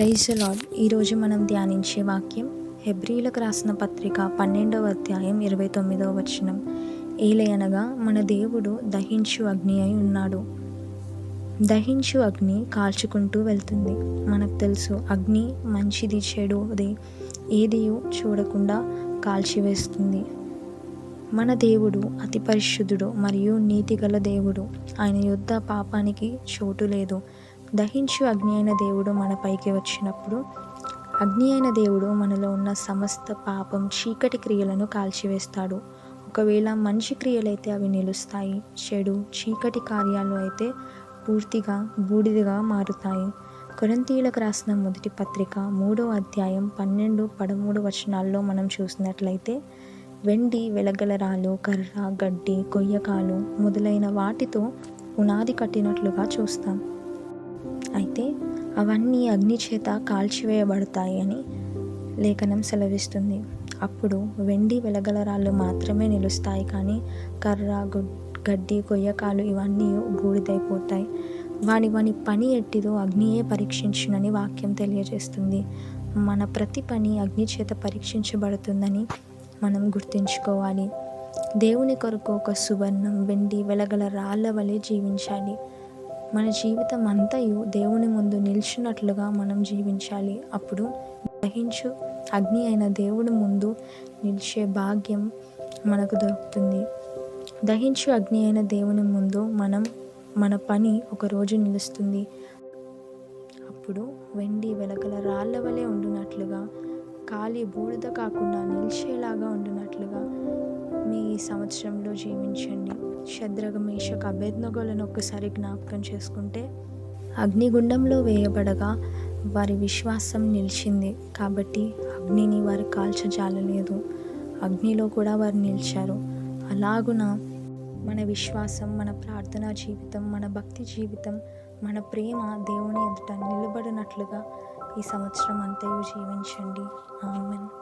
Praise lord ఈరోజు మనం ధ్యానించే వాక్యం హెబ్రీలకు రాసిన పత్రిక పన్నెండవ అధ్యాయం ఇరవై తొమ్మిదవ వచనం. ఏలయనగా మన దేవుడు దహించు అగ్ని అయి ఉన్నాడు. దహించు అగ్ని కాల్చుకుంటూ వెళ్తుంది. మనకు తెలుసు అగ్ని మంచిది చెడుది ఏది చూడకుండా కాల్చివేస్తుంది. మన దేవుడు అతి పరిశుద్ధుడు మరియు నీతిగల దేవుడు. ఆయన యుద్ధ పాపానికి చోటు లేదు. దహించు అగ్ని అయిన దేవుడు మన పైకి వచ్చినప్పుడు అగ్ని అయిన దేవుడు మనలో ఉన్న సమస్త పాపం చీకటి క్రియలను కాల్చివేస్తాడు. ఒకవేళ మంచి క్రియలైతే అవి నిలుస్తాయి చెడు చీకటి కార్యాలు అయితే పూర్తిగా బూడిదగా మారుతాయి. కొరంతీయులకు రాసిన మొదటి పత్రిక మూడో అధ్యాయం పన్నెండు పదమూడు వచనాల్లో మనం చూసినట్లయితే వెండి వెలగల రాళ్ళు కర్ర గడ్డి కొయ్యకాలు మొదలైన వాటితో పునాది కట్టినట్లుగా చూస్తాం. అయితే అవన్నీ అగ్ని చేత కాల్చివేయబడతాయి అని లేఖనం సెలవిస్తుంది. అప్పుడు వెండి వెలగల రాళ్ళు మాత్రమే నిలుస్తాయి కానీ కర్ర గడ్డి కొయ్యకాలు ఇవన్నీ బూడిదైపోతాయి. వాని వాని పని ఎట్టిదో అగ్నియే పరీక్షించునని వాక్యం తెలియజేస్తుంది. మన ప్రతి పని అగ్ని చేత పరీక్షించబడుతుందని మనం గుర్తుంచుకోవాలి. దేవుని కొరకు ఒక సువర్ణం వెండి వెలగల రాళ్ళ వలె జీవించాలి. మన జీవితం అంతయు దేవుని ముందు నిలిచినట్లుగా మనం జీవించాలి. అప్పుడు దహించు అగ్ని అయిన దేవుడి ముందు నిలిచే భాగ్యం మనకు దొరుకుతుంది. దహించు అగ్ని అయిన దేవుని ముందు మనం మన పని ఒకరోజు నిలుస్తుంది. అప్పుడు వెండి వెలగల రాళ్ళ వలె ఉండునట్లుగా ఖాళీ బూడిద కాకుండా నిలిచేలాగా ఉండునట్లుగా మీ సంవత్సరంలో జీవించండి. శద్రగమేషకు మేషక ఒక్కసారి జ్ఞాపకం చేసుకుంటే అగ్నిగుండంలో వేయబడగా వారి విశ్వాసం నిలిచింది. కాబట్టి అగ్నిని వారు కాల్చజాలలేదు. అగ్నిలో కూడా వారు నిలిచారు. అలాగున మన విశ్వాసం మన ప్రార్థనా జీవితం మన భక్తి జీవితం మన ప్రేమ దేవుని ఎదుట నిలబడినట్లుగా ఈ సంవత్సరం అంతయు జీవించండి. ఆమెన్.